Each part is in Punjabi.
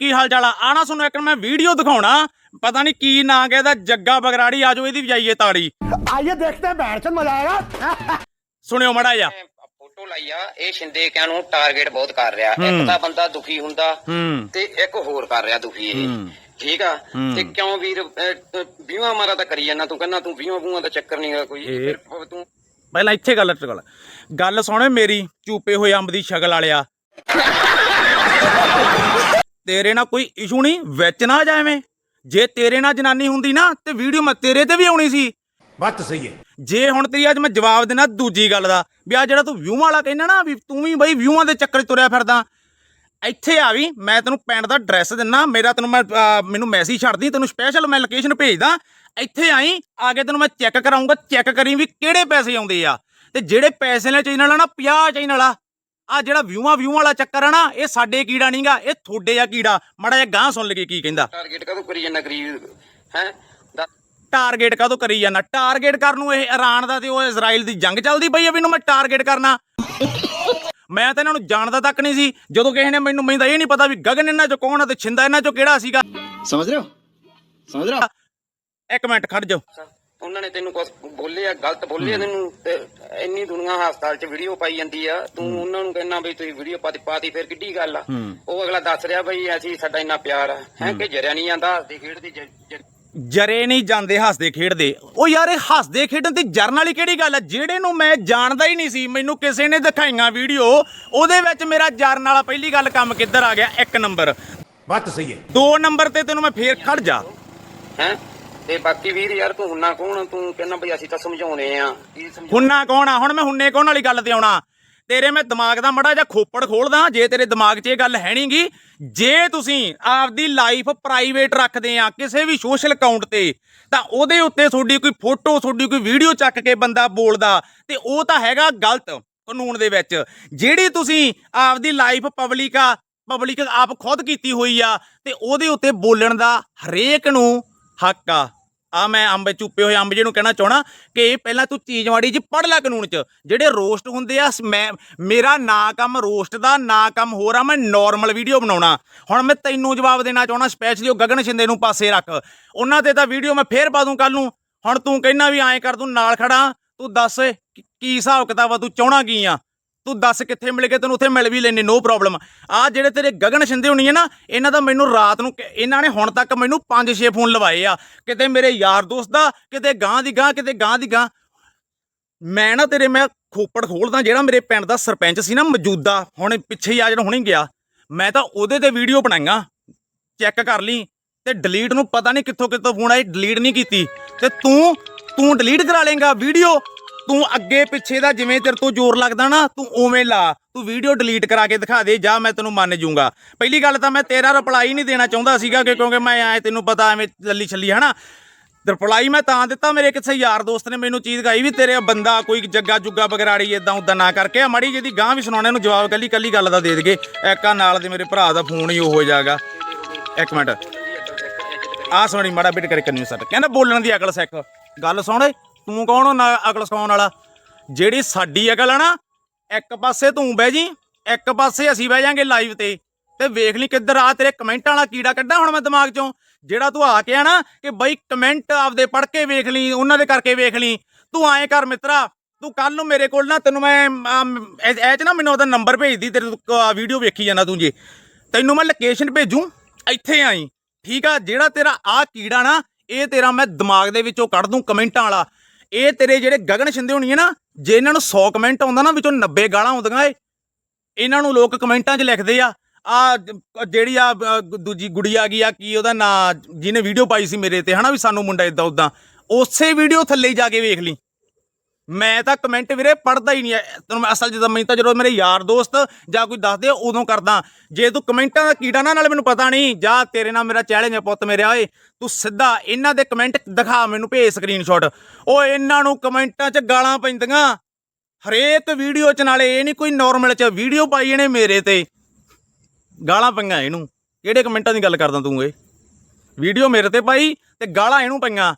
ਕੀ ਹਾਲ ਚਾਲ ਆ ਆਣਾ ਤੁਹਾਨੂੰ ਇੱਕ ਮੈਂ ਵੀਡੀਓ ਦਿਖਾਉਣਾ। ਪਤਾ ਨਹੀਂ ਕੀ ਨਾਂ ਗਿਆ ਦਾ ਜੱਗਾ ਬਗਰਾੜੀ ਆਜੋ ਇਹਦੀ ਵਜਾਈਏ ਤਾੜੀ। ਆਈਏ ਦੇਖਦੇ ਬੈਠ ਚ ਮਜ਼ਾ ਆਏਗਾ। ਸੁਣਿਓ ਮੜਾ ਜਾ ਫੋਟੋ ਲਾਈ ਆ ਇਹ ਸ਼ਿੰਦੇ ਕਿਆਂ ਨੂੰ ਟਾਰਗੇਟ ਬਹੁਤ ਕਰ ਰਿਹਾ। ਇੱਕ ਤਾਂ ਬੰਦਾ ਦੁਖੀ ਹੁੰਦਾ ਤੇ ਇੱਕ ਹੋਰ ਕਰ ਰਿਹਾ ਦੁਖੀ ਇਹ। ਠੀਕ ਆ? ਤੇ ਕਿਉਂ ਵੀਰ ਵੀਹਾਂ ਮਾਰਾ ਤਾਂ ਕਰੀ ਜਾਂਦਾ ਤੂੰ ਕਹਿੰਦਾ ਤੂੰ ਵੀਹਾਂ ਬੂਹਾਂ ਦਾ ਚੱਕਰ ਨਹੀਂਗਾ ਕੋਈ। ਤੂੰ ਪਹਿਲਾਂ ਇੱਥੇ ਗੱਲ ਟਕਲ ਗੱਲ। ਸੁਣੇ ਮੇਰੀ ਚੂਪੇ ਹੋਏ ਅੰਬ ਦੀ ਸ਼ਕਲ ਵਾਲਿਆ। ਤੇਰੇ ਨਾਲ ਕੋਈ ਇਸ਼ੂ ਨਹੀਂ ਵਿੱਚ ਨਾ ਜਾਵੇਂ ਜੇ ਤੇਰੇ ਨਾਲ ਜਨਾਨੀ ਹੁੰਦੀ ਨਾ ਤੇ ਵੀਡੀਓ ਮੈਂ ਤੇਰੇ ਤੇ ਵੀ ਆਉਣੀ ਸੀ। ਬੱਤ ਸਹੀ ਹੈ। ਜੇ ਹੁਣ ਤੇਰੀ ਅੱਜ ਮੈਂ ਜਵਾਬ ਦੇਣਾ ਦੂਜੀ ਗੱਲ ਦਾ ਵੀ ਆ ਜਿਹੜਾ ਤੂੰ ਵਿਊਆਂ ਵਾਲਾ ਕਹਿੰਦਾ ਨਾ ਵੀ ਤੂੰ ਵੀ ਬਈ ਵਿਊਆਂ ਦੇ ਚੱਕਰ 'ਚ ਤੁਰਿਆ ਫਿਰਦਾ। ਇੱਥੇ ਆ ਵੀ ਮੈਂ ਤੈਨੂੰ ਪਿੰਡ ਦਾ ਐਡਰੈਸ ਦਿੰਨਾ ਮੇਰਾ ਤੈਨੂੰ ਮੈਂ ਮੈਨੂੰ ਮੈਸੇਜ ਛੱਡਦੀ ਤੈਨੂੰ ਸਪੈਸ਼ਲ ਮੈਂ ਲੋਕੇਸ਼ਨ ਭੇਜਦਾ। ਇੱਥੇ ਆਈ ਆ ਕੇ ਤੈਨੂੰ ਮੈਂ ਚੈੱਕ ਕਰਾਉਂਗਾ ਚੈੱਕ ਕਰੀ ਵੀ ਕਿਹੜੇ ਪੈਸੇ ਆਉਂਦੇ ਆ। ਤੇ ਜਿਹੜੇ ਪੈਸੇ ਨਾਲ ਚੈਨਲ ਆ ਨਾ 50 ਚੈਨਲ ਆ ਆ ਜਿਹੜਾ ਵਿਊਆਂ ਵਿਊਆਂ ਵਾਲਾ ਚੱਕਰ ਆ ਨਾ ਇਹ ਸਾਡੇ ਕੀੜਾ ਨਹੀਂਗਾ ਇਹ ਥੋੜੇ ਆ ਕੀੜਾ। ਮੜਾ ਜਿਹਾ ਗਾਂ ਸੁਣ ਲਗੇ ਕੀ ਕਹਿੰਦਾ। ਟਾਰਗੇਟ ਕਦੋਂ ਕਰੀ ਜਾਂਦਾ ਗਰੀਬ ਹੈ? ਟਾਰਗੇਟ ਕਦੋਂ ਕਰੀ ਜਾਂਦਾ? ਟਾਰਗੇਟ ਕਰਨ ਨੂੰ ਇਹ ਇਰਾਨ ਦਾ ਤੇ ਉਹ ਇਜ਼ਰਾਈਲ ਦੀ ਜੰਗ ਚੱਲਦੀ ਪਈ ਆ ਵੀ ਇਹਨੂੰ ਮੈਂ ਟਾਰਗੇਟ ਕਰਨਾ। ਮੈਂ ਤਾਂ ਇਹਨਾਂ ਨੂੰ ਜਾਣਦਾ ਤੱਕ ਨਹੀਂ ਸੀ। ਜਦੋਂ ਕਿਸੇ ਨੇ ਮੈਨੂੰ ਮੈਨੂੰ ਤਾਂ ਇਹ ਨਹੀਂ ਪਤਾ ਵੀ ਗਗਨ ਇਹਨਾਂ ਚੋਂ ਕੌਣ ਆ ਤੇ ਛਿੰਦਾ ਇਹਨਾਂ ਚੋਂ ਕਿਹੜਾ ਸੀਗਾ। ਸਮਝ ਰਹੇ ਹੋ? ਸਮਝ ਰਹੇ ਹੋ? ਇੱਕ ਮਿੰਟ ਖੜ ਜਾਓ। ਉਹਨਾਂ ਨੇ ਤੈਨੂੰ ਕੁਝ ਬੋਲਿਆ ਗਲਤ ਬੋਲਿਆ ਤੈਨੂੰ ਤੇ ਇੰਨੀ ਦੁਨੀਆ ਹਸਪਤਾਲ 'ਚ ਵੀਡੀਓ ਪਾਈ ਜਾਂਦੀ ਆ। ਤੂੰ ਉਹਨਾਂ ਨੂੰ ਕਹਿਣਾ ਵੀ ਤੁਸੀਂ ਵੀਡੀਓ ਪਾਤੀ ਪਾਤੀ ਫਿਰ ਕਿੱਡੀ ਗੱਲ ਆ। ਉਹ ਅਗਲਾ ਦੱਸ ਰਿਹਾ ਬਈ ਅਸੀਂ ਸਾਡਾ ਇੰਨਾ ਪਿਆਰ ਆ। ਹੈ ਕਿ ਜਰਿਆ ਨਹੀਂ ਜਾਂਦਾ ਹੱਸਦੀ ਖੇਡਦੀ ਜਰੇ ਨਹੀਂ ਜਾਂਦੇ ਹੱਸਦੇ ਖੇਡਦੇ। ਉਹ ਯਾਰ ਇਹ ਹੱਸਦੇ ਖੇਡਣ ਤੇ ਜਰਨ ਵਾਲੀ ਕਿਹੜੀ ਗੱਲ ਆ? ਜਿਹੜੇ ਨੂੰ ਮੈਂ ਜਾਣਦਾ ਹੀ ਨਹੀਂ ਸੀ ਮੈਨੂੰ ਕਿਸੇ ਨੇ ਦਿਖਾਈਆਂ ਵੀਡੀਓ ਉਹਦੇ ਵਿੱਚ ਮੇਰਾ ਜਰਨ ਵਾਲਾ ਪਹਿਲੀ ਗੱਲ ਕੰਮ ਕਿੱਧਰ ਆ ਗਿਆ? ਇੱਕ ਨੰਬਰ। ਬਾਤ ਸਹੀ ਹੈ। ਦੋ ਨੰਬਰ ਤੇ ਤੈਨੂੰ ਮੈਂ ਫੇਰ ਖੜ ਜਾ। ਹੈ? ਤੇ ਬਾਕੀ ਵੀਰ ਯਾਰ ਤੂੰ ਹੁੰਨਾ ਕੌਣ? ਤੂੰ ਕਹਿੰਦਾ ਬਈ ਅਸੀਂ ਤਾਂ ਸਮਝਾਉਣੇ ਆ। ਕੀ ਸਮਝਾ ਹੁੰਨਾ ਕੌਣ ਆ? ਹੁਣ ਮੈਂ ਹੁੰਨੇ ਕੌਣ ਵਾਲੀ ਗੱਲ ਤੇ ਆਉਣਾ? ਤੇਰੇ ਮੈਂ ਦਿਮਾਗ ਦਾ ਮੜਾ ਜਾਂ ਖੋਪੜ ਖੋਲਦਾ, ਜੇ ਤੇਰੇ ਦਿਮਾਗ 'ਚ ਇਹ ਗੱਲ ਹੈ ਨਹੀਂਗੀ ਜੇ ਤੁਸੀਂ ਆਪਦੀ ਲਾਈਫ ਪ੍ਰਾਈਵੇਟ ਰੱਖਦੇ ਆ ਕਿਸੇ ਵੀ ਸੋਸ਼ਲ ਅਕਾਊਂਟ ਤੇ, ਤਾਂ ਉਹਦੇ ਉੱਤੇ ਤੁਹਾਡੀ ਕੋਈ ਫੋਟੋ ਤੁਹਾਡੀ ਕੋਈ ਵੀਡੀਓ ਚੱਕ ਕੇ ਬੰਦਾ ਬੋਲਦਾ, ਤੇ ਉਹ ਤਾਂ ਹੈਗਾ ਗਲਤ ਕਾਨੂੰਨ ਦੇ ਵਿੱਚ। ਜਿਹੜੀ ਤੁਸੀਂ ਆਪਦੀ ਲਾਈਫ ਪਬਲਿਕ ਆ ਪਬਲਿਕ ਆਪ ਖੁਦ ਕੀਤੀ ਹੋਈ ਆ, ਤੇ ਉਹਦੇ ਉੱਤੇ ਬੋਲਣ ਦਾ ਹਰੇਕ ਨੂੰ ਹੱਕ ਆ। ਆ ਮੈਂ ਅੰਬ ਚੁੱਪੇ ਹੋਏ ਅੰਬ ਜਿਹਨੂੰ ਕਹਿਣਾ ਚਾਹਣਾ ਕਿ ਪਹਿਲਾਂ ਤੂੰ ਚੀਜ਼ ਮਾੜੀ ਜੀ ਪੜ ਲੈ ਕਾਨੂੰਨ ਚ। ਜਿਹੜੇ ਰੋਸਟ ਹੁੰਦੇ ਆ ਮੈਂ, ਮੇਰਾ ਨਾ ਕੰਮ ਰੋਸਟ ਦਾ, ਨਾ ਕੰਮ ਹੋਰ ਆ, ਮੈਂ ਨਾਰਮਲ ਵੀਡੀਓ ਬਣਾਉਣਾ। ਹੁਣ ਮੈਂ ਤੈਨੂੰ ਜਵਾਬ ਦੇਣਾ ਚਾਹਣਾ ਸਪੈਸ਼ਲੀ ਉਹ ਗਗਨ ਸ਼ਿੰਦੇ ਨੂੰ ਪਾਸੇ ਰੱਖ। ਉਹਨਾਂ ਤੇ ਤਾਂ ਵੀਡੀਓ ਮੈਂ ਫੇਰ ਪਾ ਦੂੰ ਕੱਲ ਨੂੰ। ਹੁਣ ਤੂੰ ਕਹਿਣਾ ਵੀ ਐਂ ਕਰ, ਤੂੰ ਨਾਲ ਖੜਾ ਤੂੰ ਦੱਸ, ਕੀ ਕੀ ਹਿਸਾਬ ਕਿਤਾਬ ਆ, ਤੂੰ ਚਾਹਣਾ ਕੀ ਆ? ਤੂੰ ਦੱਸ ਕਿੱਥੇ ਮਿਲ ਕੇ ਤੈਨੂੰ ਉੱਥੇ ਮਿਲ ਵੀ ਲੈਨੇ ਨੋ ਪ੍ਰੋਬਲਮ ਆ ਜਿਹੜੇ ਤੇਰੇ ਗਗਨ ਸ਼ਿੰਦੇ ਹੋਣੀ ਹੈ ਨਾ, ਇਹਨਾਂ ਦਾ ਮੈਨੂੰ ਰਾਤ ਨੂੰ ਇਹਨਾਂ ਨੇ ਹੁਣ ਤੱਕ ਮੈਨੂੰ 5-6 ਫੋਨ ਲਵਾਏ ਆ। ਕਿਤੇ ਮੇਰੇ ਯਾਰ ਦੋਸਤ ਦਾ, ਕਿਤੇ ਗਾਂ ਦੀ ਗਾਂ ਕਿਤੇ ਗਾਂ ਦੀ ਗਾਂ ਮੈਂ ਨਾ ਤੇਰੇ, ਮੈਂ ਖੋਪੜ ਖੋਲਦਾ ਜਿਹੜਾ ਮੇਰੇ ਪਿੰਡ ਦਾ ਸਰਪੰਚ ਸੀ ਨਾ, ਮੌਜੂਦਾ, ਹੁਣ ਪਿੱਛੇ ਹੀ ਆ, ਜਿਹੜਾ ਹੁਣੇ ਗਿਆ। ਮੈਂ ਤਾਂ ਉਹਦੇ ਤੇ ਵੀਡੀਓ ਬਣਾਈਆਂ ਚੈੱਕ ਕਰ ਲਈ, ਤੇ ਡਿਲੀਟ ਨੂੰ ਪਤਾ ਨਹੀਂ ਕਿੱਥੋਂ ਕਿੱਥੋਂ ਫੋਨ ਆਈ ਡਿਲੀਟ ਨਹੀਂ ਕੀਤੀ। ਤੇ ਤੂੰ ਤੂੰ ਡਿਲੀਟ ਕਰਾ ਲੇਗਾ ਵੀਡੀਓ ਤੂੰ ਅੱਗੇ ਪਿੱਛੇ ਦਾ ਜਿਵੇਂ ਤੇਰੇ ਤੋਂ ਜ਼ੋਰ ਲੱਗਦਾ ਨਾ, ਤੂੰ ਉਵੇਂ ਲਾ। ਤੂੰ ਵੀਡੀਓ ਡਿਲੀਟ ਕਰਾ ਕੇ ਦਿਖਾ ਦੇ, ਜਾਂ ਮੈਂ ਤੈਨੂੰ ਮੰਨ ਜੂੰਗਾ ਪਹਿਲੀ ਗੱਲ ਤਾਂ ਮੈਂ ਤੇਰਾ ਰਿਪਲਾਈ ਨਹੀਂ ਦੇਣਾ ਚਾਹੁੰਦਾ ਸੀਗਾ ਕਿਉਂਕਿ ਮੈਂ ਐ ਤੈਨੂੰ ਪਤਾ ਐਵੇਂ ਲੱਲੀ ਛੱਲੀ, ਹਨਾ? ਰਿਪਲਾਈ ਮੈਂ ਤਾਂ ਦਿੱਤਾ, ਮੇਰੇ ਕਿਸੇ ਯਾਰ ਦੋਸਤ ਨੇ ਮੈਨੂੰ ਚੀਜ਼ ਗਾਈ ਵੀ ਤੇਰੇ ਬੰਦਾ ਕੋਈ ਜੱਗਾ ਜੁੱਗਾ ਬਗਰਾੜੀ ਇਦਾਂ ਉਦਾਂ ਨਾ ਕਰਕੇ, ਆ ਮੜੀ ਜਿਹਦੀ ਗਾਂ ਵੀ ਸੁਣਾਉਣੇ ਨੂੰ ਜਵਾਬ ਕੱਲੀ ਕੱਲੀ ਗੱਲ ਦਾ ਦੇ ਦੇਗੇ ਇੱਕਾ ਨਾਲ ਦੇ ਮੇਰੇ ਭਰਾ ਦਾ ਫੋਨ ਹੀ ਉਹ ਹੋ ਜਾਗਾ ਇੱਕ ਮਿੰਟ। ਆ ਸੁਣੀ ਮਾੜਾ ਬਿਟ ਕਰਕੇ ਨਿਊ ਸੱਟ ਕਹਿੰਦਾ ਬੋਲਣ ਦੀ ਅਕਲ ਸਿੱਖ। ਗੱਲ ਸੁਣੇ ਤੂੰ ਕੌਣ ਹੋ ਨਾ ਅਕਲ ਸਿਖਾਉਣ ਵਾਲਾ? ਜਿਹੜੀ ਸਾਡੀ ਅਕਲ ਆ ਨਾ ਇੱਕ ਪਾਸੇ ਤੂੰ ਬਹਿ ਜੀ ਇੱਕ ਪਾਸੇ ਅਸੀਂ ਬਹਿ ਜਾਾਂਗੇ ਲਾਈਵ ਤੇ। ਤੇ ਵੇਖ ਲਈ ਕਿੱਧਰ ਆ ਤੇਰੇ ਕਮੈਂਟਾਂ ਵਾਲਾ ਕੀੜਾ ਕੱਢਾਂ ਹੁਣ ਮੈਂ ਦਿਮਾਗ ਚੋਂ। ਜਿਹੜਾ ਤੂੰ ਆ ਕੇ ਆ ਨਾ ਕਿ ਬਈ ਕਮੈਂਟ ਆਪਦੇ ਪੜ੍ਹ ਕੇ ਵੇਖ ਲਈ ਉਹਨਾਂ ਦੇ ਕਰਕੇ ਵੇਖ ਲਈ। ਤੂੰ ਐਂ ਕਰ ਮਿੱਤਰਾ ਤੂੰ ਕੱਲ ਨੂੰ ਮੇਰੇ ਕੋਲ ਨਾ ਤੈਨੂੰ ਮੈਂ ਆਮ, ਇਹ ਚ ਨਾ ਮੈਨੂੰ ਉਹਦਾ ਨੰਬਰ ਭੇਜਦੀ ਤੇਰੇ ਵੀਡੀਓ ਵੇਖੀ ਜਾਂਦਾ ਤੂੰ ਜੇ। ਤੈਨੂੰ ਮੈਂ ਲੋਕੇਸ਼ਨ ਭੇਜੂ ਇੱਥੇ ਆਈ। ਠੀਕ ਆ ਜਿਹੜਾ ਤੇਰਾ ਆ ਕੀੜਾ ਨਾ ਇਹ ਤੇਰਾ ਮੈਂ ਦਿਮਾਗ ਦੇ ਵਿੱਚੋਂ ਕੱਢ ਦੂੰ ਕਮੈਂਟਾਂ ਵਾਲਾ। ਇਹ ਤੇਰੇ ਜਿਹੜੇ ਗਗਨ ਸ਼ਿੰਦੇ ਹੋਣੀ ਹੈ ਨਾ, ਜੇ ਇਹਨਾਂ ਨੂੰ 100 ਕਮੈਂਟ ਆਉਂਦਾ ਨਾ ਵਿੱਚੋਂ 90 ਗਾਲਾਂ ਆਉਂਦੀਆਂ ਏ, ਇਹਨਾਂ ਨੂੰ ਲੋਕ ਕਮੈਂਟਾਂ 'ਚ ਲਿਖਦੇ ਆ ਆ ਜਿਹੜੀ ਆ ਦੂਜੀ ਗੁੜੀ ਆ ਗਈ ਆ, ਕੀ ਉਹਦਾ ਨਾਂ, ਜਿਹਨੇ ਵੀਡੀਓ ਪਾਈ ਸੀ ਮੇਰੇ ਤੇ, ਹਨਾ ਵੀ ਸਾਨੂੰ ਮੁੰਡਾ ਇਦਾਂ ਉਦਾਂ ਉਸੇ ਵੀਡੀਓ ਥੱਲੇ ਜਾ ਕੇ ਵੇਖ ਲਈ। ਮੈਂ ਤਾਂ ਕਮੈਂਟ ਵੀਰੇ ਪੜਦਾ ਹੀ ਨਹੀਂ ਐ ਤੈਨੂੰ ਮੈਂ ਅਸਲ ਜਦੋਂ ਮੈਂ ਤਾਂ ਜਦੋਂ ਮੇਰੇ ਯਾਰ ਦੋਸਤ ਜਾਂ ਕੋਈ ਦੱਸਦੇ ਆ, ਉਦੋਂ ਕਰਦਾ। ਜੇ ਤੂੰ ਕਮੈਂਟਾਂ ਦਾ ਕੀੜਾ ਨਾ ਨਾਲ ਮੈਨੂੰ ਪਤਾ ਨਹੀਂ ਜਾਂ ਤੇਰੇ ਨਾਲ ਮੇਰਾ ਚੈਲੰਜ ਹੈ ਪੁੱਤ ਮੇਰੇ ਓਏ। ਤੂੰ ਸਿੱਧਾ ਇਹਨਾਂ ਦੇ ਕਮੈਂਟ ਦਿਖਾ ਮੈਨੂੰ ਭੇਜ ਸਕਰੀਨਸ਼ਾਟ ਓ ਇਹਨਾਂ ਨੂੰ ਕਮੈਂਟਾਂ 'ਚ ਗਾਲਾਂ ਪੈਂਦੀਆਂ। ਹਰੇਕ ਵੀਡੀਓ 'ਚ ਨਾਲੇ ਇਹ ਨਹੀਂ ਕੋਈ ਨਾਰਮਲ 'ਚ ਵੀਡੀਓ ਪਾਈ ਇਹਨੇ ਮੇਰੇ ਤੇ। ਗਾਲਾਂ ਪਈਆਂ ਇਹਨੂੰ। ਕਿਹੜੇ ਕਮੈਂਟਾਂ ਦੀ ਗੱਲ ਕਰਦਾ ਤੂੰ ਏ ਵੀਡੀਓ ਮੇਰੇ ਤੇ ਪਾਈ ਤੇ ਗਾਲਾਂ ਇਹਨੂੰ ਪਈਆਂ।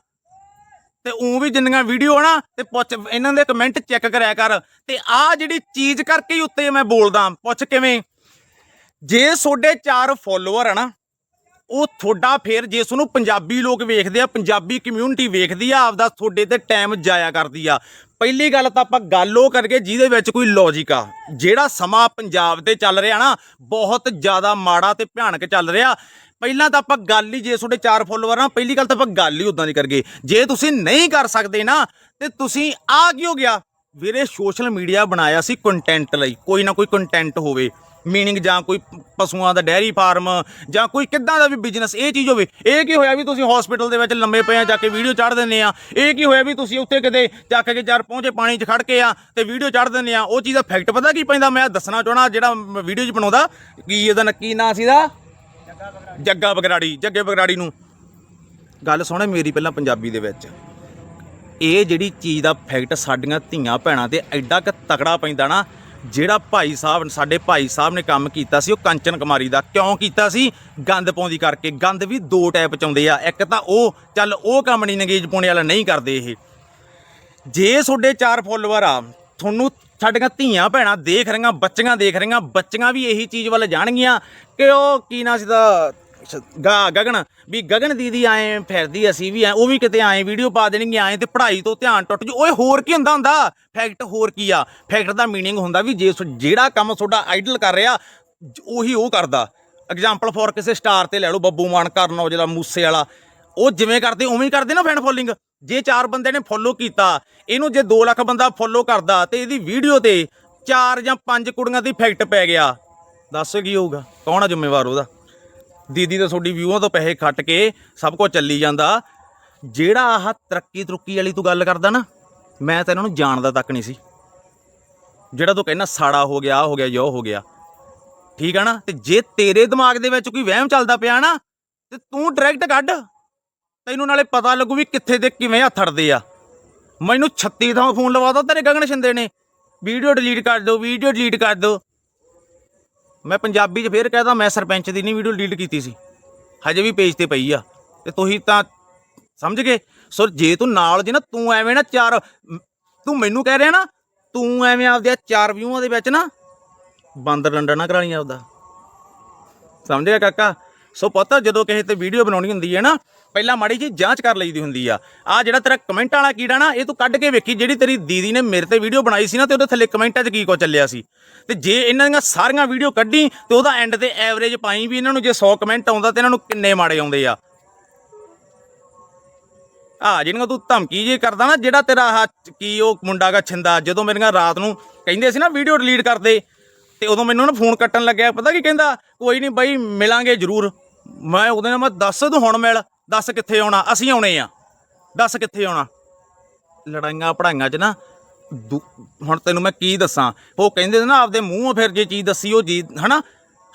ਤੇ ਉਂ ਵੀ ਜਿੰਨੀਆਂ ਵੀਡੀਓ ਆ ਨਾ, ਤੇ ਪੁੱਛ, ਇਹਨਾਂ ਦੇ ਕਮੈਂਟ ਚੈੱਕ ਕਰਿਆ ਕਰ। ਤੇ ਆ ਜਿਹੜੀ ਚੀਜ਼ ਕਰਕੇ ਹੀ ਉੱਤੇ ਮੈਂ ਬੋਲਦਾ, ਪੁੱਛ ਕਿਵੇਂ? ਜੇ ਤੁਹਾਡੇ ਚਾਰ ਫੋਲੋਅਰ ਆ ਨਾ, ਉਹ ਤੁਹਾਡਾ ਫੇਰ ਜੇ ਤੁਹਾਨੂੰ ਪੰਜਾਬੀ ਲੋਕ ਵੇਖਦੇ ਆ, ਪੰਜਾਬੀ ਕਮਿਊਨਿਟੀ ਵੇਖਦੀ ਆ, ਆਪਦਾ ਤੁਹਾਡੇ ਤੇ ਟਾਈਮ ਜਾਇਆ ਕਰਦੀ ਆ। ਪਹਿਲੀ ਗੱਲ ਤਾਂ ਆਪਾਂ ਗੱਲ ਉਹ ਕਰਕੇ ਜਿਹਦੇ ਵਿੱਚ ਕੋਈ ਲੌਜੀਕ ਆ। ਜਿਹੜਾ ਸਮਾਂ ਪੰਜਾਬ ਤੇ ਚੱਲ ਰਿਹਾ ਨਾ, ਬਹੁਤ ਜ਼ਿਆਦਾ ਮਾੜਾ ਤੇ ਭਿਆਨਕ ਚੱਲ ਰਿਹਾ। ਪਹਿਲਾਂ ਤਾਂ ਆਪਾਂ ਗੱਲ ਹੀ ਜੇ ਤੁਹਾਡੇ ਚਾਰ ਫੋਲੋਅਰ ਆ, ਪਹਿਲੀ ਗੱਲ ਤਾਂ ਆਪਾਂ ਗੱਲ ਹੀ ਉਦਾਂ ਦੀ ਕਰਗੇ ਜੇ ਤੁਸੀਂ ਨਹੀਂ ਕਰ ਸਕਦੇ ਨਾ, ਤੇ ਤੁਸੀਂ ਆ ਹੋ ਗਿਆ? ਵੀਰੇ ਸੋਸ਼ਲ ਮੀਡੀਆ ਬਣਾਇਆ ਸੀ ਕੰਟੈਂਟ ਲਈ, ਕੋਈ ਨਾ ਕੋਈ ਕੰਟੈਂਟ ਹੋਵੇ। ਮੀਨਿੰਗ ਜਾਂ ਕੋਈ ਪਸ਼ੂਆਂ ਦਾ ਡੈਰੀ ਫਾਰਮ, ਜਾਂ ਕੋਈ ਕਿੱਦਾਂ ਦਾ ਵੀ ਬਿਜ਼ਨਸ ਇਹ ਚੀਜ਼ ਹੋਵੇ। ਇਹ ਕੀ ਹੋਇਆ ਵੀ ਤੁਸੀਂ ਹਸਪੀਟਲ ਦੇ ਵਿੱਚ ਲੰਮੇ ਪਏ ਆ, ਜਾ ਕੇ ਵੀਡੀਓ ਚੜ੍ਹ ਦਿੰਦੇ ਆ। ਇਹ ਕੀ ਹੋਇਆ ਵੀ ਤੁਸੀਂ ਉੱਥੇ ਕਿਤੇ ਜਾ ਕੇ ਚਾਰ ਪਹੁੰਚੇ ਪਾਣੀ 'ਚ ਖੜ ਕੇ ਆ, ਤੇ ਵੀਡੀਓ ਚੜ੍ਹ ਦਿੰਦੇ ਆ। ਉਹ ਚੀਜ਼ ਦਾ ਫੈਕਟ ਪਤਾ ਕੀ ਪੈਂਦਾ? ਮੈਂ ਦੱਸਣਾ ਚਾਹਣਾ ਜਿਹੜਾ ਵੀਡੀਓ 'ਚ ਬਣਾਉਂਦਾ, ਕੀ ਇਹਦਾ ਨੱਕੀ ਨਾਂ ਸੀਦਾ ਜੱਗਾ ਬਗਰਾੜੀ, ਜੱਗੇ ਬਗਰਾੜੀ ਨੂੰ। ਗੱਲ ਸੁਣੇ ਮੇਰੀ ਪਹਿਲਾਂ ਪੰਜਾਬੀ ਦੇ ਵਿੱਚ। ਇਹ ਜਿਹੜੀ ਚੀਜ਼ ਦਾ ਫੈਕਟ ਸਾਡੀਆਂ ਧੀਆਂ ਭੈਣਾਂ ਤੇ ਐਡਾ ਕ ਤਕੜਾ ਪੈਂਦਾ ਨਾ, ਜਿਹੜਾ ਭਾਈ ਸਾਹਿਬ, ਸਾਡੇ ਭਾਈ ਸਾਹਿਬ ਨੇ ਕੰਮ ਕੀਤਾ ਸੀ, ਉਹ ਕੰਚਨ ਕੁਮਾਰੀ ਦਾ। ਕਿਉਂ ਕੀਤਾ ਸੀ? ਗੰਦ ਪਾਉਂਦੀ ਕਰਕੇ। ਗੰਦ ਵੀ ਦੋ ਟਾਈਪ ਚ ਆਉਂਦੇ ਆ। ਇੱਕ ਤਾਂ ਉਹ, ਚੱਲ ਉਹ ਕੰਮ ਨਹੀਂ ਨਗੇਜ਼ ਪਾਉਣੇ ਵਾਲਾ ਨਹੀਂ ਕਰਦੇ ਇਹ। ਜੇ ਤੁਹਾਡੇ ਚਾਰ ਫੋਲੋਅਰ ਆ ਤੁਹਾਨੂੰ ਸਾਡੀਆਂ ਧੀਆਂ ਭੈਣਾਂ ਦੇਖ ਰਹੀਆਂ, ਬੱਚੀਆਂ ਦੇਖ ਰਹੀਆਂ, ਬੱਚੀਆਂ ਵੀ ਇਹੀ ਚੀਜ਼ ਵੱਲ ਜਾਣਗੀਆਂ ਕਿ ਉਹ ਕੀ ਨਾ ਸੀਦਾ ਸ਼- ਗਾ, ਗਗਨ, ਵੀ ਗਗਨ ਦੀਦੀ ਆਏ ਫਿਰਦੀ ਅਸੀਂ ਵੀ ਐ, ਉਹ ਵੀ ਕਿਤੇ ਆਏ ਵੀਡੀਓ ਪਾ ਦੇਣਗੇ ਆਏ ਤੇ ਪੜ੍ਹਾਈ ਤੋਂ ਧਿਆਨ ਟੁੱਟ ਜੂ। ਓਏ ਹੋਰ ਕੀ ਹੁੰਦਾ ਹੁੰਦਾ? ਫੈਕਟ ਹੋਰ ਕੀ ਆ? ਫੈਕਟ ਦਾ ਮੀਨਿੰਗ ਹੁੰਦਾ ਵੀ ਜੇ ਸੋ- ਜਿਹੜਾ ਕੰਮ ਤੁਹਾਡਾ ਆਈਡਲ ਕਰ ਰਿਹਾ, ਉਹੀ ਉਹ ਕਰਦਾ। ਐਗਜ਼ਾਮਪਲ ਫੋਰ ਕਿਸੇ ਸਟਾਰ ਤੇ ਲੈ ਲਓ, ਬੱਬੂ ਮਾਨ ਕਰਨ ਔਜਲਾ ਮੂਸੇ ਵਾਲਾ। ਉਹ ਜਿਵੇਂ ਕਰਦੇ, ਉਵੇਂ ਹੀ ਕਰਦੇ ਨਾ ਫੈਨ ਫੋਲੋਇੰਗ ਜੇ ਚਾਰ ਬੰਦੇ ਨੇ ਫੋਲੋ ਕੀਤਾ, ਇਹਨੂੰ ਜੇ 2 ਲੱਖ ਬੰਦਾ ਫੋਲੋ ਕਰਦਾ, ਤੇ ਇਹਦੀ ਵੀਡੀਓ ਤੇ ਚਾਰ ਜਾਂ ਪੰਜ ਕੁੜੀਆਂ ਦੀ ਇਫੈਕਟ ਪੈ ਗਿਆ। ਦੱਸ ਕੀ ਹੋਊਗਾ? ਕੌਣ ਆ ਜ਼ਿੰਮੇਵਾਰ ਉਹਦਾ? ਦੀਦੀ ਤਾਂ ਤੁਹਾਡੀ ਵਿਊਆਂ ਤੋਂ ਪੈਸੇ ਖੱਟ ਕੇ ਸਭ ਕੁਝ ਚੱਲੀ ਜਾਂਦਾ। ਜਿਹੜਾ ਆਹ ਤਰੱਕੀ ਤਰੁੱਕੀ ਵਾਲੀ ਤੂੰ ਗੱਲ ਕਰਦਾ ਨਾ, ਮੈਂ ਤਾਂ ਇਹਨਾਂ ਨੂੰ ਜਾਣਦਾ ਤੱਕ ਨਹੀਂ ਸੀ। ਜਿਹੜਾ ਤੂੰ ਕਹਿੰਦਾ ਸਾੜਾ ਹੋ ਗਿਆ, ਆਹ ਹੋ ਗਿਆ ਜੋ ਹੋ ਗਿਆ। ਠੀਕ ਆ ਨਾ? ਤੇ ਜੇ ਤੇਰੇ ਦਿਮਾਗ ਦੇ ਵਿੱਚ ਕੋਈ ਵਹਿਮ ਚੱਲਦਾ ਪਿਆ ਨਾ, ਤੇ ਤੂੰ ਡਾਇਰੈਕਟ ਕੱਢ। ਤੈਨੂੰ ਨਾਲੇ ਪਤਾ ਲੱਗੂ ਵੀ ਕਿੱਥੇ ਤੇ ਕਿਵੇਂ ਹੱਥ ਆ। ਮੈਨੂੰ 36 ਥਾਂ ਫੋਨ ਲਵਾਤਾ ਤੇਰੇ ਗਗਨ ਸ਼ਿੰਦੇ ਨੇ। ਵੀਡੀਓ ਡਿਲੀਟ ਕਰ ਦਿਓ, ਵੀਡੀਓ ਡਿਲੀਟ ਕਰ ਦਿਓ। ਮੈਂ ਪੰਜਾਬੀ 'ਚ ਫੇਰ ਕਹਦਾ ਮੈਂ ਸਰਪੰਚ ਦੀ ਨਹੀਂ ਵੀਡੀਓ ਡਿਲੀਟ ਕੀਤੀ ਸੀ। ਹਜੇ ਵੀ ਪੇਜ ਤੇ ਪਈ ਆ। ਤੇ ਤੁਸੀਂ ਤਾਂ ਸਮਝ ਗਏ? ਸੋ ਜੇ ਤੂੰ ਨਾਲ ਜੇ ਨਾ, ਤੂੰ ਐਵੇਂ ਨਾ ਚਾਰ, ਤੂੰ ਮੈਨੂੰ ਕਹਿ ਰਿਹਾ ਨਾ, ਤੂੰ ਐਵੇਂ ਆਪਦੇ ਚਾਰ ਵਿਊਆਂ ਦੇ ਵਿੱਚ ਨਾ ਬਾਂਦਰ ਡੰਡਾ ਨਾ ਕਰਾਣੀ ਆਪਦਾ। ਸਮਝ ਗਿਆ ਕਾਕਾ? ਸੋ ਪਤਾ, ਜਦੋਂ ਕਿਸੇ ਤੇ ਵੀਡੀਓ ਬਣਾਉਣੀ ਹੁੰਦੀ ਹੈ ਨਾ ਪਹਿਲਾਂ ਮਾੜੀ ਜੀ ਜਾਂਚ ਕਰ ਲਈਦੀ ਹੁੰਦੀ ਆ। ਆ ਜਿਹੜਾ ਤੇਰਾ ਕਮੈਂਟ ਵਾਲਾ ਕੀੜਾ ਨਾ, ਇਹ ਤੂੰ ਕੱਢ ਕੇ ਵੇਖੀ, ਜਿਹੜੀ ਤੇਰੀ ਦੀਦੀ ਨੇ ਮੇਰੇ ਤੇ ਵੀਡੀਓ ਬਣਾਈ ਸੀ ਨਾ, ਤੇ ਉਹਦੇ ਥੱਲੇ ਕਮੈਂਟਾਂ 'ਚ ਕੀ ਕੋ ਚੱਲਿਆ ਸੀ। ਤੇ ਜੇ ਇਹਨਾਂ ਦੀਆਂ ਸਾਰੀਆਂ ਵੀਡੀਓ ਕੱਢੀ, ਤੇ ਉਹਦਾ ਐਂਡ ਤੇ ਐਵਰੇਜ ਪਾਈ ਵੀ ਇਹਨਾਂ ਨੂੰ, ਜੇ 100 ਕਮੈਂਟ ਆਉਂਦਾ ਤੇ ਇਹਨਾਂ ਨੂੰ ਕਿੰਨੇ ਮਾੜੇ ਆਉਂਦੇ ਆ। ਆ ਜਿਹਨਾਂ ਤੂੰ ਧਮਕੀ ਜੇ ਕਰਦਾ ਨਾ, ਜਿਹੜਾ ਤੇਰਾ ਆਹ ਕੀ ਉਹ ਮੁੰਡਾ ਗਾ ਛਿੰਦਾ, ਜਦੋਂ ਮੇਰੀਆਂ ਰਾਤ ਨੂੰ ਕਹਿੰਦੇ ਸੀ ਨਾ ਵੀਡੀਓ ਡਿਲੀਟ ਕਰਦੇ ਤੇ ਉਦੋਂ ਮੈਨੂੰ ਨਾ ਫੋਨ ਕੱਟਣ ਲੱਗਿਆ, ਪਤਾ ਕੀ ਕਹਿੰਦਾ? ਕੋਈ ਨਹੀਂ ਬਾਈ, ਮਿਲਾਂਗੇ ਜ਼ਰੂਰ। ਮੈਂ ਉਹਦੇ ਨਾਲ, ਮੈਂ ਦੱਸ ਤੂੰ ਹੁਣ ਮਿਲ। ਦੱਸ ਕਿੱਥੇ ਆਉਣਾ? ਅਸੀਂ ਆਉਣੇ ਆ। ਦੱਸ ਕਿੱਥੇ ਆਉਣਾ? ਲੜਾਈਆਂ ਪੜਾਈਆਂ 'ਚ ਨਾ ਦੂ- ਹੁਣ ਤੈਨੂੰ ਮੈਂ ਕੀ ਦੱਸਾਂ? ਉਹ ਕਹਿੰਦੇ ਨੇ ਨਾ ਆਪਦੇ ਮੂੰਹੋਂ ਫਿਰ ਜੇ ਚੀਜ਼ ਦੱਸੀ, ਉਹ ਜੀ ਹਨਾ?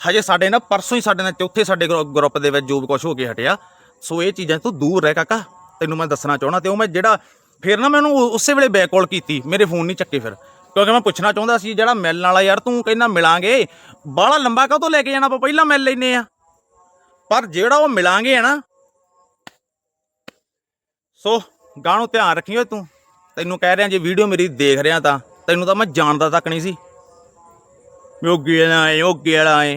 ਹਜੇ ਸਾਡੇ ਨਾਲ ਪਰਸੋਂ ਹੀ ਸਾਡੇ ਨਾਲ ਚੌਥੇ ਸਾਡੇ ਗਰੁ- ਗਰੁੱਪ ਦੇ ਵਿੱਚ ਜੋ ਵੀ ਕੁਝ ਹੋ ਕੇ ਹਟਿਆ। ਸੋ ਇਹ ਚੀਜ਼ਾਂ ਤੋਂ ਦੂਰ ਰਹਿ ਕਾਕਾ। ਤੈਨੂੰ ਮੈਂ ਦੱਸਣਾ ਚਾਹਣਾ ਤੇ ਉਹ ਮੈਂ ਜਿਹੜਾ, ਫਿਰ ਨਾ ਮੈਨੂੰ ਉਸੇ ਵੇਲੇ ਬੈਕ ਕਾਲ ਕੀਤੀ। ਮੇਰੇ ਫੋਨ ਨਹੀਂ ਚੱਕੇ ਫਿਰ। ਕਿਉਂਕਿ ਮੈਂ ਪੁੱਛਣਾ ਚਾਹੁੰਦਾ ਸੀ, ਜਿਹੜਾ ਮਿਲਣ ਵਾਲਾ ਯਾਰ ਤੂੰ ਕਹਿੰਦਾ ਮਿਲਾਂਗੇ। ਬਾਹਲਾ ਲੰਬਾ ਕਾਹਤੋਂ ਲੈ ਕੇ ਜਾਣਾ ਆਪਾਂ? ਪਹਿਲਾਂ ਮਿਲ ਲੈਨੇ ਆ। ਪਰ ਜਿਹੜਾ ਉਹ ਮਿਲਾਂਗੇ ਹੈ ਨਾ ਸੋ ਗਾਣੋਂ ਧਿਆਨ ਰੱਖੀ ਓਏ ਤੂੰ। ਤੈਨੂੰ ਕਹਿ ਰਿਹਾ ਜੇ ਵੀਡੀਓ ਮੇਰੀ ਦੇਖ ਰਿਹਾ ਤਾਂ, ਤੈਨੂੰ ਤਾਂ ਮੈਂ ਜਾਣਦਾ ਤੱਕ ਨਹੀਂ ਸੀ। ਵੀ ਉਹ ਗੇਲਾ ਏ ਉਹ ਗੇਲਾ ਏ